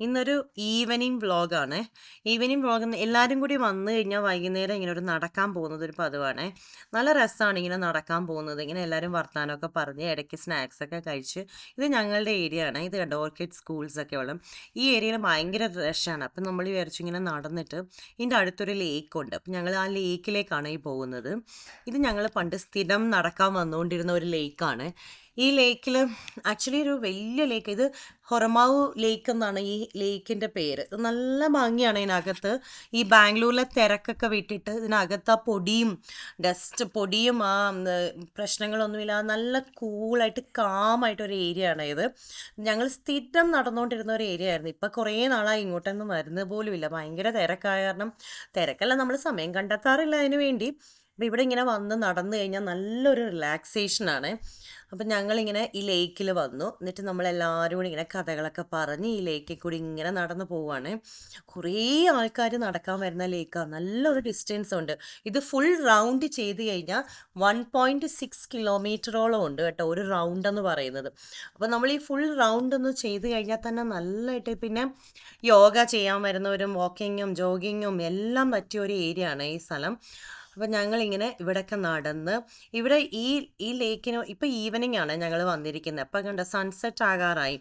ഇന്നൊരു ഈവനിങ് വ്ളോഗാണ്. Evening vlog എല്ലാവരും കൂടി വന്നു കഴിഞ്ഞാൽ വൈകുന്നേരം ഇങ്ങനെ ഒരു നടക്കാൻ പോകുന്നത് ഒരു പതിവാണ്. നല്ല രസമാണ് ഇങ്ങനെ നടക്കാൻ പോകുന്നത്. ഇങ്ങനെ എല്ലാവരും വർത്തമാനമൊക്കെ പറഞ്ഞ് ഇടയ്ക്ക് സ്നാക്സ് ഒക്കെ കഴിച്ച് ഇത് ഞങ്ങളുടെ ഏരിയ ആണ്. ഇത് കണ്ട ഓർക്കിഡ് സ്കൂൾസൊക്കെ ഉള്ള ഈ ഏരിയയിൽ ഭയങ്കര രഷാണ് അപ്പം നമ്മൾ വിചാരിച്ചു ഇങ്ങനെ നടന്നിട്ട് ഇതിന്റെ അടുത്തൊരു ലേക്ക് ഉണ്ട്. അപ്പം ഞങ്ങൾ ആ ലേക്കിലേക്കാണ് ഈ പോകുന്നത്. ഇത് ഞങ്ങൾ പണ്ട് സ്ഥിരം നടക്കാൻ വന്നുകൊണ്ടിരുന്ന ഒരു ലേക്കാണ്. ഈ ലേക്കിൽ ആക്ച്വലി ഒരു വലിയ ലേക്ക് ഇത് ഹൊറമാവു ലേക്ക് എന്നാണ് ഈ ലേക്കിന്റെ പേര്. ഇത് നല്ല ഭംഗിയാണ് ഇതിനകത്ത്. ഈ ബാംഗ്ലൂരിലെ തിരക്കൊക്കെ വിട്ടിട്ട് ഇതിനകത്ത് ആ പൊടിയും ഡസ്റ്റ് പൊടിയും ആ പ്രശ്നങ്ങളൊന്നുമില്ല നല്ല കൂളായിട്ട് കാമായിട്ട് ഒരു ഏരിയ ആണ് ഇത്. ഞങ്ങൾ സ്ഥിരം നടന്നുകൊണ്ടിരുന്ന ഒരു ഏരിയ ആയിരുന്നു. ഇപ്പം കുറേ നാളായി ഇങ്ങോട്ടൊന്നും വരുന്നത് പോലുമില്ല. ഭയങ്കര തിരക്കായ കാരണം തിരക്കല്ല നമ്മൾ സമയം കണ്ടെത്താറില്ല അതിന് വേണ്ടി. അപ്പോൾ ഇവിടെ ഇങ്ങനെ വന്ന് നടന്നു കഴിഞ്ഞാൽ നല്ലൊരു റിലാക്സേഷനാണ്. അപ്പം ഞങ്ങളിങ്ങനെ ഈ ലേക്കിൽ വന്നു. എന്നിട്ട് നമ്മളെല്ലാവരും കൂടി ഇങ്ങനെ കഥകളൊക്കെ പറഞ്ഞ് ഈ ലേക്കിൽ കൂടി ഇങ്ങനെ നടന്നു പോവുകയാണ് കുറേ ആൾക്കാർ നടക്കാൻ വരുന്ന ലേക്കാണ്. നല്ലൊരു ഡിസ്റ്റൻസ് ഉണ്ട്. ഇത് ഫുൾ റൗണ്ട് ചെയ്ത് കഴിഞ്ഞാൽ 1.6 കിലോമീറ്ററോളം ഉണ്ട് കേട്ടോ ഒരു റൗണ്ട് എന്ന് പറയുന്നത്. അപ്പോൾ നമ്മൾ ഈ ഫുൾ റൗണ്ട് ഒന്ന് ചെയ്ത് കഴിഞ്ഞാൽ തന്നെ നല്ലതായിട്ട് പിന്നെ യോഗ ചെയ്യാൻ വരുന്നവരും വാക്കിങ്ങും ജോഗിങ്ങും എല്ലാം പറ്റിയ ഒരു ഏരിയ ആണ് ഈ സ്ഥലം. അപ്പോൾ ഞങ്ങളിങ്ങനെ ഇവിടെയൊക്കെ നടന്ന് ഇവിടെ ഈ ഈ ലേക്കിന് ഇപ്പോൾ ഈവനിങ് ആണ് ഞങ്ങൾ വന്നിരിക്കുന്നത്. അപ്പോൾ കണ്ട സൺസെറ്റ് ആകാറായി.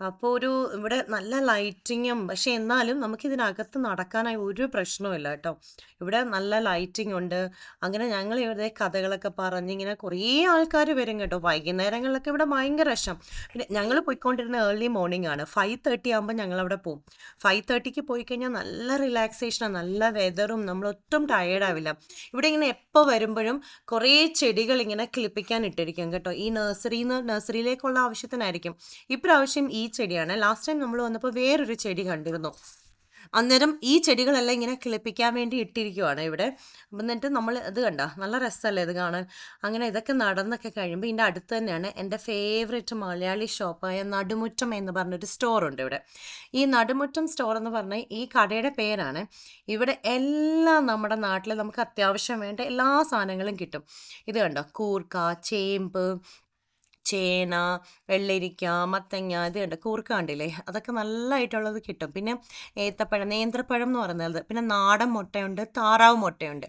അപ്പോൾ ഒരു ഇവിടെ നല്ല ലൈറ്റിങ്ങും പക്ഷെ എന്നാലും നമുക്കിതിനകത്ത് നടക്കാനായി ഒരു പ്രശ്നവുമില്ല കേട്ടോ. ഇവിടെ നല്ല ലൈറ്റിംഗ് ഉണ്ട്. അങ്ങനെ ഞങ്ങൾ ഇവിടെ കഥകളൊക്കെ പറഞ്ഞ് ഇങ്ങനെ കുറേ ആൾക്കാർ വരും കേട്ടോ. വൈകുന്നേരങ്ങളിലൊക്കെ ഇവിടെ ഭയങ്കര രസം. പിന്നെ ഞങ്ങൾ പോയിക്കൊണ്ടിരുന്ന ഏർലി മോർണിംഗ് ആണ്. 5:30 ആകുമ്പോൾ ഞങ്ങൾ അവിടെ പോകും പോവും. 5:30ക്ക് പോയി കഴിഞ്ഞാൽ നല്ല റിലാക്സേഷനാണ്. നല്ല വെതറും നമ്മൾ ഒട്ടും ടയേർഡാവില്ല ഇവിടെ ഇങ്ങനെ എപ്പോൾ വരുമ്പോഴും കുറേ ചെടികൾ ഇങ്ങനെ ക്ലിപ്പിക്കാൻ ഇട്ടിരിക്കും കേട്ടോ. ഈ നഴ്സറിയിൽ നിന്ന് നഴ്സറിയിലേക്കുള്ള ആവശ്യത്തിനായിരിക്കും. ഇപ്രാവശ്യം ഈ ചെടിയാണ്. ലാസ്റ്റ് ടൈം നമ്മൾ വന്നപ്പോൾ വേറൊരു ചെടി കണ്ടിരുന്നു. അന്നേരം ഈ ചെടികളെല്ലാം ഇങ്ങനെ കിളിപ്പിക്കാൻ വേണ്ടി ഇട്ടിരിക്കുവാണ് ഇവിടെ. അപ്പം എന്നിട്ട് നമ്മൾ ഇത് കണ്ട നല്ല രസമല്ലേ ഇത് കാണാൻ. അങ്ങനെ ഇതൊക്കെ നടന്നൊക്കെ കഴിയുമ്പോൾ ഇതിന്റെ അടുത്ത് തന്നെയാണ് എന്റെ ഫേവറേറ്റ് മലയാളി ഷോപ്പായ നടുമുറ്റം എന്ന് പറഞ്ഞൊരു സ്റ്റോറുണ്ട് ഇവിടെ. ഈ നടുമുറ്റം സ്റ്റോർ എന്ന് പറഞ്ഞാൽ ഈ കടയുടെ പേരാണ്. ഇവിടെ എല്ലാം നമ്മുടെ നാട്ടിൽ നമുക്ക് അത്യാവശ്യം വേണ്ട എല്ലാ സാധനങ്ങളും കിട്ടും. ഇത് കണ്ടോ കൂർക്ക, ചേമ്പ്, ചേന, വെള്ളരിക്ക, മത്തങ്ങ ഇത് കണ്ടോ കണ്ടില്ലേ അതൊക്കെ നല്ലതായിട്ടുള്ളത് കിട്ടും. പിന്നെ ഏത്തപ്പഴം, നേന്ത്രപ്പഴം എന്ന് പറയുന്നത്. പിന്നെ നാടൻ മുട്ടയുണ്ട്, താറാവ് മുട്ടയുണ്ട്.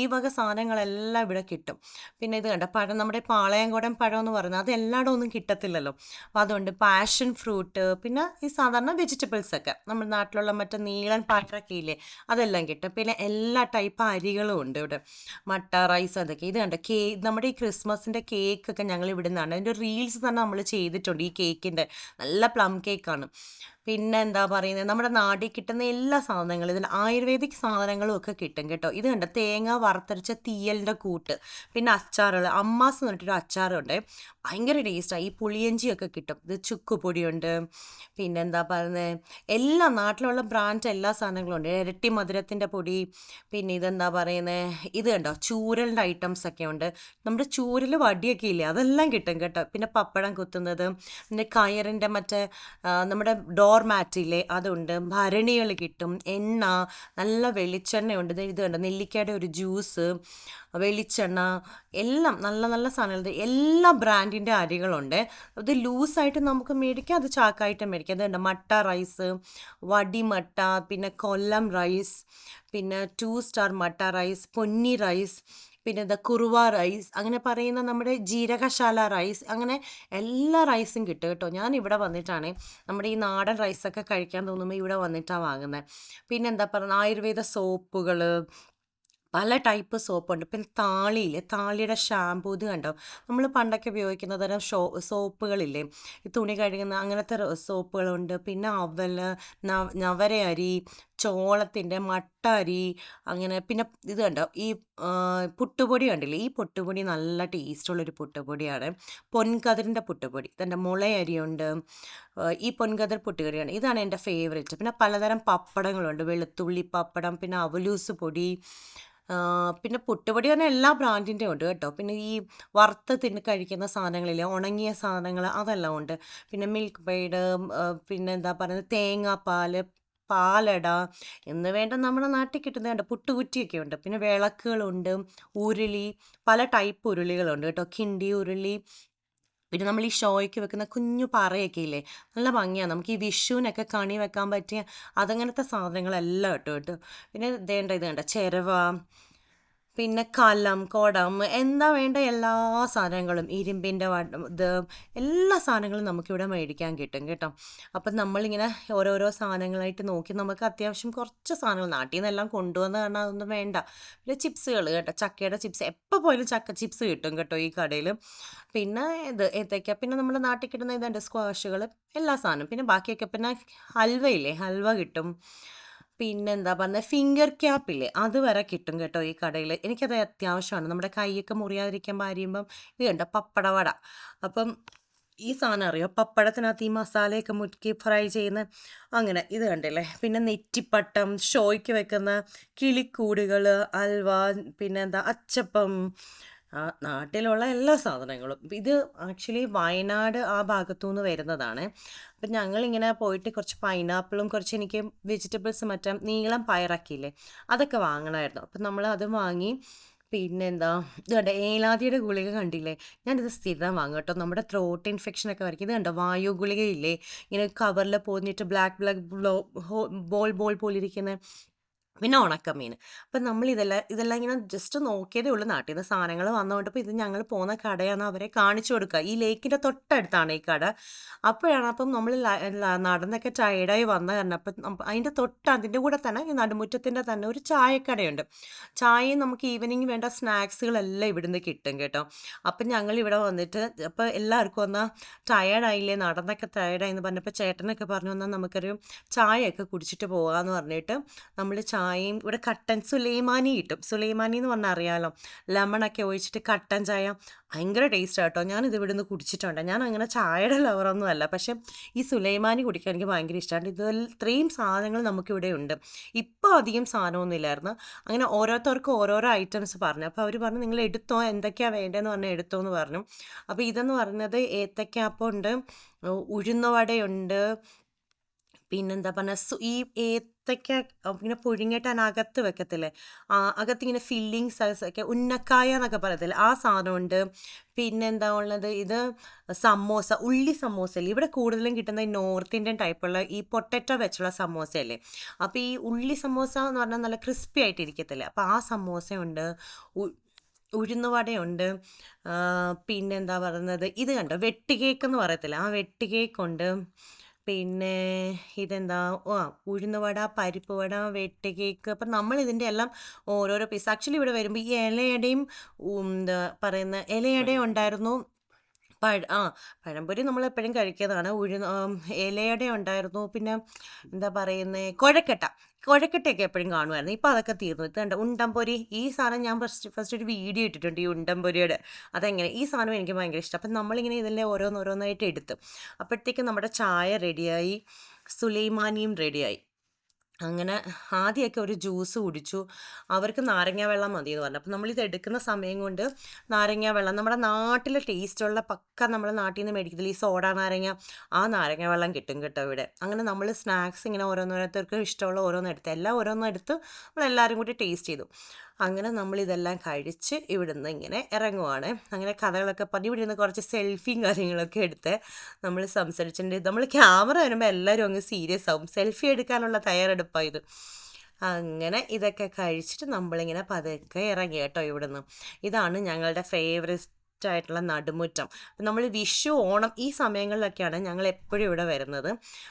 ഈ വക സാധനങ്ങളെല്ലാം ഇവിടെ കിട്ടും. പിന്നെ ഇത് കണ്ട പഴം നമ്മുടെ പാളയംകോടൻ പഴം എന്ന് പറയുന്നത് അത് ഒന്നും കിട്ടത്തില്ലല്ലോ. അപ്പോൾ അതുകൊണ്ട് പാഷൻ ഫ്രൂട്ട് പിന്നെ ഈ സാധാരണ വെജിറ്റബിൾസ് ഒക്കെ നമ്മുടെ നാട്ടിലുള്ള മറ്റേ നീളൻ പാട്ടൊക്കെ ഇല്ലേ അതെല്ലാം കിട്ടും. പിന്നെ എല്ലാ ടൈപ്പ് അരികളും ഉണ്ട് ഇവിടെ. മട്ട, റൈസ് അതൊക്കെ. ഇത് കണ്ട കേ നമ്മുടെ ഈ ക്രിസ്മസിന്റെ കേക്കൊക്കെ ഞങ്ങൾ ഇവിടെ നിന്നാണ് അതിന്റെ റീൽസ് തന്നെ നമ്മൾ ചെയ്തിട്ടുണ്ട് ഈ കേക്കിന്റെ. നല്ല പ്ലം കേക്കാണ്. പിന്നെ എന്താ പറയുന്നത് നമ്മുടെ നാട്ടിൽ കിട്ടുന്ന എല്ലാ സാധനങ്ങളും ഇതിൽ ആയുർവേദിക് സാധനങ്ങളും ഒക്കെ കിട്ടും കേട്ടോ. ഇത് കണ്ടോ തേങ്ങ വറുത്തരച്ച തീയലിന്റെ കൂട്ട്. പിന്നെ അച്ചാറുകൾ അമ്മാസ് എന്ന് പറഞ്ഞിട്ടൊരു അച്ചാറുണ്ട്. ഭയങ്കര ടേസ്റ്റാണ്. ഈ പുളിയഞ്ചിയൊക്കെ കിട്ടും. ഇത് ചുക്കുപൊടിയുണ്ട്. പിന്നെ എന്താ പറയുന്നത് എല്ലാ നാട്ടിലുള്ള ബ്രാൻഡ് എല്ലാ സാധനങ്ങളും ഉണ്ട്. ഇരട്ടി മധുരത്തിന്റെ പൊടി പിന്നെ ഇതെന്താ പറയുന്നത് ഇത് കണ്ടോ ചൂരലിന്റെ ഐറ്റംസ് ഒക്കെ ഉണ്ട്. നമ്മുടെ ചൂരൽ വടിയൊക്കെ ഇല്ലേ അതെല്ലാം കിട്ടും കേട്ടോ. പിന്നെ പപ്പടം കുത്തുന്നത് പിന്നെ കയറിന്റെ മറ്റേ നമ്മുടെ ഡോർ ഇല്ലേ അതുണ്ട്. ഭരണികൾ കിട്ടും. എണ്ണ നല്ല വെളിച്ചെണ്ണയുണ്ട്. ഇത് കണ്ടോ നെല്ലിക്കയുടെ ഒരു ജ്യൂസ്, വെളിച്ചെണ്ണ എല്ലാം നല്ല നല്ല സാധനങ്ങൾ എല്ലാ ബ്രാൻഡിന്റെ അരികളുണ്ട്. അത് ലൂസായിട്ട് നമുക്ക് മേടിക്കാം. അത് ചാക്കായിട്ട് മേടിക്കാം. അതുണ്ട് മട്ട റൈസ്, വടിമട്ട, പിന്നെ കൊല്ലം റൈസ്, പിന്നെ two star matta rice, ponni rice, പിന്നെ ദ കുറുവ റൈസ് അങ്ങനെ പറയുന്ന നമ്മുടെ ജീരകശാല റൈസ് അങ്ങനെ എല്ലാ റൈസും കിട്ടും കേട്ടോ. ഞാൻ ഇവിടെ വന്നിട്ടാണ് നമ്മുടെ ഈ നാടൻ റൈസൊക്കെ കഴിക്കാൻ തോന്നുമ്പോൾ ഇവിടെ വന്നിട്ടാണ് വാങ്ങുന്നത്. പിന്നെ എന്താ പറയുക ആയുർവേദ സോപ്പുകൾ പല ടൈപ്പ് സോപ്പുണ്ട്. പിന്നെ താളിയില്ലേ താളിയുടെ ഷാമ്പൂ ഇത് കണ്ടോ നമ്മൾ പണ്ടൊക്കെ ഉപയോഗിക്കുന്ന തരം ഷോ സോപ്പുകളില്ലേ തുണി കഴുകുന്ന അങ്ങനത്തെ സോപ്പുകളുണ്ട്. പിന്നെ അവൽ, നവരയരി ചോളത്തിന്റെ മട്ട അരി അങ്ങനെ പിന്നെ ഇത് കണ്ടോ ഈ പുട്ടുപൊടി കണ്ടില്ലേ ഈ പുട്ടുപൊടി നല്ല ടേസ്റ്റുള്ളൊരു പുട്ടുപൊടിയാണ്. പൊൻകതിരിന്റെ പുട്ടുപൊടി. ഇതെന്റെ മുളയരിയുണ്ട്. ഈ പൊൻകതിർ പുട്ടുകറിയാണ് ഇതാണ് എന്റെ ഫേവറേറ്റ്. പിന്നെ പലതരം പപ്പടങ്ങളുണ്ട്. വെളുത്തുള്ളി പപ്പടം, പിന്നെ അവലൂസ് പൊടി, പിന്നെ പുട്ടുപൊടി പറഞ്ഞാൽ എല്ലാ ബ്രാൻഡിന്റെയും ഉണ്ട് കേട്ടോ. പിന്നെ ഈ വറുത്ത് തിന്ന് കഴിക്കുന്ന സാധനങ്ങളില്ലേ ഉണങ്ങിയ സാധനങ്ങൾ അതെല്ലാം ഉണ്ട്. പിന്നെ മിൽക്ക് പെയ്ഡ് പിന്നെ എന്താ പറയുന്നത് തേങ്ങാപ്പാൽ, പാലട എന്ന് വേണ്ട നമ്മുടെ നാട്ടിൽ കിട്ടുന്ന കണ്ടോ പുട്ടുകുറ്റിയൊക്കെ ഉണ്ട്. പിന്നെ വിളക്കുകളുണ്ട്. ഉരുളി പല ടൈപ്പ് ഉരുളികളുണ്ട് കേട്ടോ. കിണ്ടി ഉരുളി പിന്നെ നമ്മൾ ഈ ഷോയ്ക്ക് വെക്കുന്ന കുഞ്ഞു പാറയൊക്കെ ഇല്ലേ നല്ല ഭംഗിയാണ് നമുക്ക് ഈ വിഷുവിനൊക്കെ കണി വെക്കാൻ പറ്റിയ അതങ്ങനത്തെ സാധനങ്ങളെല്ലാം ഇട്ടു കേട്ടോ പിന്നെ ഇതേണ്ട ഇത് കണ്ട ചിരവ പിന്നെ കലം കുടം എന്താ വേണ്ട എല്ലാ സാധനങ്ങളും ഇരുമ്പിന്റെ ഇത് എല്ലാ സാധനങ്ങളും നമുക്കിവിടെ മേടിക്കാൻ കിട്ടും കേട്ടോ. അപ്പം നമ്മളിങ്ങനെ ഓരോരോ സാധനങ്ങളായിട്ട് നോക്കി നമുക്ക് അത്യാവശ്യം കുറച്ച് സാധനങ്ങൾ നാട്ടിൽ നിന്നെല്ലാം കൊണ്ടുവന്ന് കാരണം അതൊന്നും വേണ്ട. പിന്നെ ചിപ്സുകൾ കേട്ടോ ചക്കയുടെ ചിപ്സ് എപ്പോൾ പോയാലും ചക്ക ചിപ്സ് കിട്ടും കേട്ടോ ഈ കടയിൽ. പിന്നെ ഇത് ഏത്തയ്ക്ക പിന്നെ നമ്മുടെ നാട്ടിൽ കിട്ടുന്ന ഇതുണ്ട് സ്ക്വാഷുകൾ എല്ലാ സാധനവും. പിന്നെ ബാക്കിയൊക്കെ പിന്നെ ഹൽവയില്ലേ ഹൽവ കിട്ടും. പിന്നെന്താ പറഞ്ഞ ഫിംഗർ ക്യാപ്പില്ലേ അത് വരെ കിട്ടും കേട്ടോ ഈ കടയിൽ എനിക്കത് അത്യാവശ്യമാണ്. നമ്മുടെ കൈയൊക്കെ മുറിയാതിരിക്കാൻ പാരിയുമ്പം ഇത് കണ്ടോ? പപ്പടവട അപ്പം ഈ സാധനം അറിയോ? പപ്പടത്തിനകത്ത് ഈ മസാലയൊക്കെ മുക്കി ഫ്രൈ ചെയ്യുന്ന അങ്ങനെ ഇത് കണ്ടില്ലേ? പിന്നെ നെറ്റിപ്പട്ടം ഷോയ്ക്ക് വെക്കുന്ന കിളിക്കൂടുകൾ അൽവ പിന്നെന്താ അച്ചപ്പം ആ നാട്ടിലുള്ള എല്ലാ സാധനങ്ങളും. ഇത് ആക്ച്വലി വയനാട് ആ ഭാഗത്തു നിന്ന് വരുന്നതാണ്. അപ്പം ഞങ്ങളിങ്ങനെ പോയിട്ട് കുറച്ച് പൈനാപ്പിളും കുറച്ച് എനിക്ക് വെജിറ്റബിൾസ് മറ്റേ നീളം പയറാക്കിയില്ലേ അതൊക്കെ വാങ്ങണമായിരുന്നു. അപ്പം നമ്മൾ അത് വാങ്ങി. പിന്നെന്താ ഇത് കണ്ട ഏലാദിയുടെ ഗുളിക കണ്ടില്ലേ? ഞാനിത് സ്ഥിരം വാങ്ങും കേട്ടോ. നമ്മുടെ ത്രോട്ട് ഇൻഫെക്ഷനൊക്കെ വരയ്ക്കും. ഇത് കണ്ടോ വായു ഗുളികയില്ലേ? ഇങ്ങനെ കവറിൽ പോന്നിട്ട് ബ്ലാക്ക് ബ്ലാക്ക് ബ്ലോ ബോൾ ബോൾ പോലിരിക്കുന്ന പിന്നെ ഉണക്കമീൻ. അപ്പം നമ്മൾ ഇതെല്ലാം ഇതെല്ലാം ഇങ്ങനെ ജസ്റ്റ് നോക്കിയതേ ഉള്ളൂ. നാട്ടിൽ നിന്ന് സാധനങ്ങൾ വന്നുകൊണ്ട് ഇപ്പോൾ ഇത് ഞങ്ങൾ പോകുന്ന കടയാണ് അവരെ കാണിച്ചു കൊടുക്കുക ഈ ലേക്കിന്റെ തൊട്ടടുത്താണ് ഈ കട. അപ്പോഴാണ് അപ്പം നമ്മൾ നടന്നൊക്കെ ടയർഡായി വന്ന കാരണം അപ്പം അതിന്റെ തൊട്ട് അതിന്റെ കൂടെ തന്നെ ഈ നടുമുറ്റത്തിന്റെ തന്നെ ഒരു ചായക്കടയുണ്ട്. ചായയും നമുക്ക് ഈവനിങ് വേണ്ട സ്നാക്സുകളെല്ലാം ഇവിടുന്ന് കിട്ടും കേട്ടോ. അപ്പം ഞങ്ങൾ ഇവിടെ വന്നിട്ട് അപ്പോൾ എല്ലാവർക്കും ഒന്ന് ടയർഡായില്ലേ നടന്നൊക്കെ ടയർഡായി എന്ന് പറഞ്ഞപ്പോൾ ചേട്ടനൊക്കെ പറഞ്ഞു വന്നാൽ നമുക്കൊരു ചായയൊക്കെ കുടിച്ചിട്ട് പോകാമെന്ന് പറഞ്ഞിട്ട് നമ്മൾ ചായ ചായയും ഇവിടെ കട്ടൻ സുലൈമാനി കിട്ടും. സുലൈമാനി എന്ന് പറഞ്ഞാൽ അറിയാമല്ലോ ലെമണൊക്കെ ഒഴിച്ചിട്ട് കട്ടൻ ചായ. ഭയങ്കര ടേസ്റ്റ് കേട്ടോ. ഞാനിത് ഇവിടെ നിന്ന് കുടിച്ചിട്ടുണ്ട്. ഞാൻ അങ്ങനെ ചായയുടെ ലവറൊന്നും അല്ല. പക്ഷേ ഈ സുലൈമാനി കുടിക്കാൻ എനിക്ക് ഭയങ്കര ഇഷ്ടമാണ്. ഇത് ഇത്രയും സാധനങ്ങൾ നമുക്കിവിടെ ഉണ്ട്. ഇപ്പോൾ അധികം സാധനമൊന്നും ഇല്ലായിരുന്നു. അങ്ങനെ ഓരോരുത്തർക്ക് ഓരോരോ ഐറ്റംസ് പറഞ്ഞു. അപ്പോൾ അവർ പറഞ്ഞു നിങ്ങൾ എടുത്തോ? എന്തൊക്കെയാണ് വേണ്ടതെന്ന് പറഞ്ഞാൽ എടുത്തോ എന്ന് പറഞ്ഞു. അപ്പോൾ ഇതെന്ന് പറയുന്നത് ഏത്തക്കാപ്പുണ്ട് ഉഴുന്നുവടയുണ്ട് പിന്നെന്താ പറഞ്ഞാൽ ഈ ഏത്തക്ക ഇങ്ങനെ പുഴുങ്ങിയിട്ട് അതിനകത്ത് വെക്കത്തില്ലേ? ആ അകത്തിങ്ങനെ ഫില്ലിങ്സ് ഒക്കെ ഉന്നക്കായ എന്നൊക്കെ പറയത്തില്ലേ? ആ സാധനമുണ്ട് പിന്നെന്താ ഉള്ളത്? ഇത് സമോസ ഉള്ളി സമോസയല്ലേ? ഇവിടെ കൂടുതലും കിട്ടുന്ന ഈ നോർത്ത് ഇന്ത്യൻ ടൈപ്പുള്ള ഈ പൊട്ടറ്റോ വെച്ചുള്ള സമോസയല്ലേ? അപ്പോൾ ഈ ഉള്ളി സമോസ എന്ന് പറഞ്ഞാൽ നല്ല ക്രിസ്പി ആയിട്ട് ഇരിക്കത്തില്ലേ അപ്പോൾ ആ സമോസയുണ്ട് ഉഴുന്നുവടയുണ്ട് പിന്നെന്താ പറയുന്നത്? ഇത് കണ്ടോ? വെട്ടി കേക്ക് എന്ന് പറയത്തില്ല? ആ വെട്ടി കേക്കുണ്ട് പിന്നെ ഇതെന്താ? ആ ഉഴുന്നുവട പരിപ്പ് വട വെട്ട് കേക്ക്. അപ്പം നമ്മൾ ഇതിന്റെ എല്ലാം ഓരോരോ പീസ് ആക്ച്വലി ഇവിടെ വരുമ്പോൾ ഈ ഇലയുടെയും എന്താ പറയുന്ന ഇലയുടെ ഉണ്ടായിരുന്നു. പഴ ആ പഴംപൊരി നമ്മൾ എപ്പോഴും കഴിക്കുന്നതാണ് ഉഴു ഇലയുടെ ഉണ്ടായിരുന്നു. പിന്നെ എന്താ പറയുന്നത് കുഴക്കട്ട. കുഴക്കട്ടയൊക്കെ എപ്പോഴും കാണുമായിരുന്നു. ഇപ്പോൾ അതൊക്കെ തീർന്നു. ഇത് കണ്ട ഉണ്ടംപൊരി. ഈ സാധനം ഞാൻ ഫസ്റ്റ് ഫസ്റ്റ് ഒരു വീഡിയോ ഇട്ടിട്ടുണ്ട് ഈ ഉണ്ടംപൊരിയുടെ. അതെങ്ങനെ? ഈ സാധനം എനിക്ക് ഭയങ്കര ഇഷ്ടം. അപ്പം നമ്മളിങ്ങനെ ഇതിന്റെ ഓരോന്നോരോന്നായിട്ട് എടുത്തു. അപ്പോഴത്തേക്കും നമ്മുടെ ചായ റെഡിയായി സുലൈമാനിയും റെഡിയായി അങ്ങനെ ആദ്യമൊക്കെ ഒരു ജ്യൂസ് കുടിച്ചു. അവർക്ക് നാരങ്ങ വെള്ളം മതി എന്ന് പറഞ്ഞു. അപ്പോൾ നമ്മളിത് എടുക്കുന്ന സമയം കൊണ്ട് നാരങ്ങ വെള്ളം നമ്മുടെ നാട്ടിൽ ടേസ്റ്റുള്ള പക്ക നമ്മൾ നാട്ടിൽ നിന്ന് മേടിക്കത്തില്ല ഈ സോഡ നാരങ്ങ? ആ നാരങ്ങ വെള്ളം കിട്ടും കേട്ടോ ഇവിടെ. അങ്ങനെ നമ്മൾ സ്നാക്സ് ഇങ്ങനെ ഓരോന്നോരോരുത്തർക്ക് ഇഷ്ടമുള്ള ഓരോന്നെടുത്ത് എല്ലാം ഓരോന്നെടുത്ത് നമ്മൾ നമ്മളെല്ലാവരും കൂടി ടേസ്റ്റ് ചെയ്തു. അങ്ങനെ നമ്മൾ ഇതെല്ലാം കഴിച്ച് ഇവിടുന്ന് ഇങ്ങനെ ഇറങ്ങുവാണ്. അങ്ങനെ കഥകളൊക്കെ പറഞ്ഞ് ഇവിടെ നിന്ന് കുറച്ച് സെൽഫിയും കാര്യങ്ങളൊക്കെ എടുത്ത് നമ്മൾ സംസാരിച്ചിട്ടുണ്ട്. നമ്മൾ ക്യാമറ വരുമ്പോൾ എല്ലാവരും അങ്ങ് സീരിയസ് ആവും. സെൽഫി എടുക്കാനുള്ള തയ്യാറെടുപ്പായത് അങ്ങനെ ഇതൊക്കെ കഴിച്ചിട്ട് നമ്മളിങ്ങനെ പതുക്കെ ഇറങ്ങി കേട്ടോ ഇവിടുന്ന്. ഇതാണ് ഞങ്ങളുടെ ഫേവറേറ്റ് ആയിട്ടുള്ള നടുമുറ്റം. നമ്മൾ വിഷു ഓണം ഈ സമയങ്ങളിലൊക്കെയാണ് ഞങ്ങൾ എപ്പോഴും ഇവിടെ വരുന്നത്.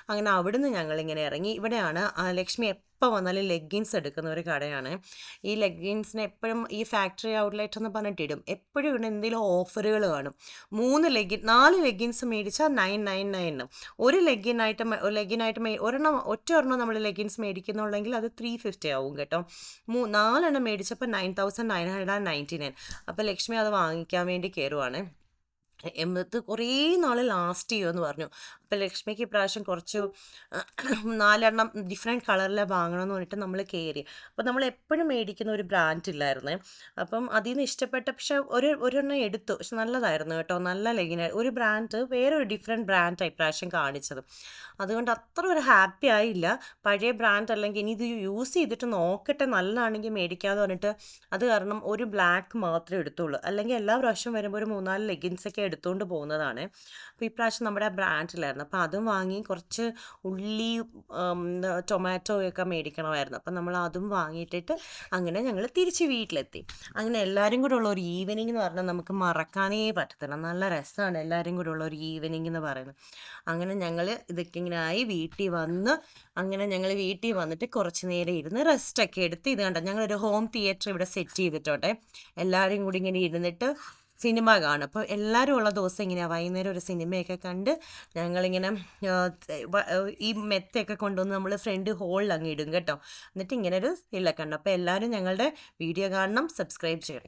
അങ്ങനെ അവിടുന്ന് ഞങ്ങളിങ്ങനെ ഇറങ്ങി. ഇവിടെയാണ് ലക്ഷ്മി എപ്പോൾ വന്നാലും ലെഗിൻസ് എടുക്കുന്ന ഒരു കടയാണ്. ഈ ലെഗിൻസിന് എപ്പോഴും ഈ ഫാക്ടറി ഔട്ട്ലെറ്റ് എന്ന് പറഞ്ഞിട്ട് ഇടും എപ്പോഴും ഇവിടെ എന്തെങ്കിലും ഓഫറുകൾ കാണും. മൂന്ന് ലെഗിൻ നാല് ലെഗിൻസ് മേടിച്ചാൽ നയൻ നയൻ നയൻ ഒരു ലെഗിനായിട്ട് ലെഗിനായിട്ട് മേ ഒരെണ്ണം ഒറ്റ ഒരെണ്ണം നമ്മൾ ലെഗിൻസ് മേടിക്കുന്നുണ്ടെങ്കിൽ അത് ത്രീ ഫിഫ്റ്റി ആവും കേട്ടോ. മൂ നാലെണ്ണം മേടിച്ചപ്പോൾ nine thousand nine hundred and ninety nine അപ്പോൾ ലക്ഷ്മി അത് വാങ്ങിക്കാൻ വേണ്ടി കയറുവാണ് എമ്മത്ത് കുറേ നാൾ ലാസ്റ്റ് ചെയ്യുമെന്ന് പറഞ്ഞു. അപ്പോൾ ലക്ഷ്മിക്ക് ഇപ്രാവശ്യം കുറച്ച് നാലെണ്ണം ഡിഫറെന്റ് കളറിലെ വാങ്ങണമെന്ന് പറഞ്ഞിട്ട് നമ്മൾ കയറി അപ്പോൾ നമ്മൾ എപ്പോഴും മേടിക്കുന്ന ഒരു ബ്രാൻഡ് ഇല്ലായിരുന്നു. അപ്പം അതിൽ നിന്ന് ഇഷ്ടപ്പെട്ട പക്ഷെ ഒരു ഒരെണ്ണം എടുത്തു. പക്ഷെ നല്ലതായിരുന്നു കേട്ടോ. നല്ല ലെഗിന ഒരു ബ്രാൻഡ് വേറൊരു ഡിഫറെന്റ് ബ്രാൻഡ് ഇപ്രാവശ്യം കാണിച്ചത്. അതുകൊണ്ട് അത്ര ഒരു ഹാപ്പി ആയില്ല. പഴയ ബ്രാൻഡ് അല്ലെങ്കിൽ ഇനി ഇത് യൂസ് ചെയ്തിട്ട് നോക്കട്ടെ. നല്ലതാണെങ്കിൽ മേടിക്കാമെന്ന് പറഞ്ഞിട്ട് അത് കാരണം ഒരു ബ്ലാക്ക് മാത്രമേ എടുത്തുള്ളൂ. അല്ലെങ്കിൽ എല്ലാ പ്രാവശ്യം വരുമ്പോൾ ഒരു മൂന്നാൽ ലെഗിൻസൊക്കെ എടുത്തുകൊണ്ട് പോകുന്നതാണ്. അപ്പോൾ ഇപ്രാവശ്യം നമ്മുടെ ബ്രാൻഡിലായിരുന്നു. അപ്പോൾ അതും വാങ്ങി കുറച്ച് ഉള്ളി ടൊമാറ്റോയൊക്കെ മേടിക്കണമായിരുന്നു. അപ്പം നമ്മൾ അതും വാങ്ങിയിട്ടിട്ട് അങ്ങനെ ഞങ്ങൾ തിരിച്ച് വീട്ടിലെത്തി. അങ്ങനെ എല്ലാവരും കൂടെ ഉള്ള ഒരു ഈവനിങ് എന്ന് പറഞ്ഞാൽ നമുക്ക് മറക്കാനേ പറ്റത്തില്ല. നല്ല രസമാണ് എല്ലാവരും കൂടെ ഉള്ള ഒരു ഈവനിങ് എന്ന് പറയുന്നത്. അങ്ങനെ ഞങ്ങൾ ഇതൊക്കെ ഇങ്ങനെ ആയി വീട്ടിൽ വന്ന് അങ്ങനെ ഞങ്ങൾ വീട്ടിൽ വന്നിട്ട് കുറച്ച് നേരം ഇരുന്ന് റെസ്റ്റൊക്കെ എടുത്ത് ഇത് കണ്ട ഞങ്ങളൊരു ഹോം തിയേറ്റർ ഇവിടെ സെറ്റ് ചെയ്തിട്ടോട്ടെ. എല്ലാവരും കൂടി ഇങ്ങനെ ഇരുന്നിട്ട് സിനിമ കാണും. അപ്പോൾ എല്ലാവരും ഉള്ള ദിവസം ഇങ്ങനെയാണ് വൈകുന്നേരം ഒരു സിനിമയൊക്കെ കണ്ട് ഞങ്ങളിങ്ങനെ ഈ മെത്തയൊക്കെ കൊണ്ടുവന്ന് നമ്മൾ ഫ്രണ്ട് ഹോളിൽ അങ്ങ് ഇടും കേട്ടോ. എന്നിട്ട് ഇങ്ങനെ ഒരു കണ്ടു. അപ്പോൾ എല്ലാവരും ഞങ്ങളുടെ വീഡിയോ കാണണം സബ്സ്ക്രൈബ് ചെയ്യണം.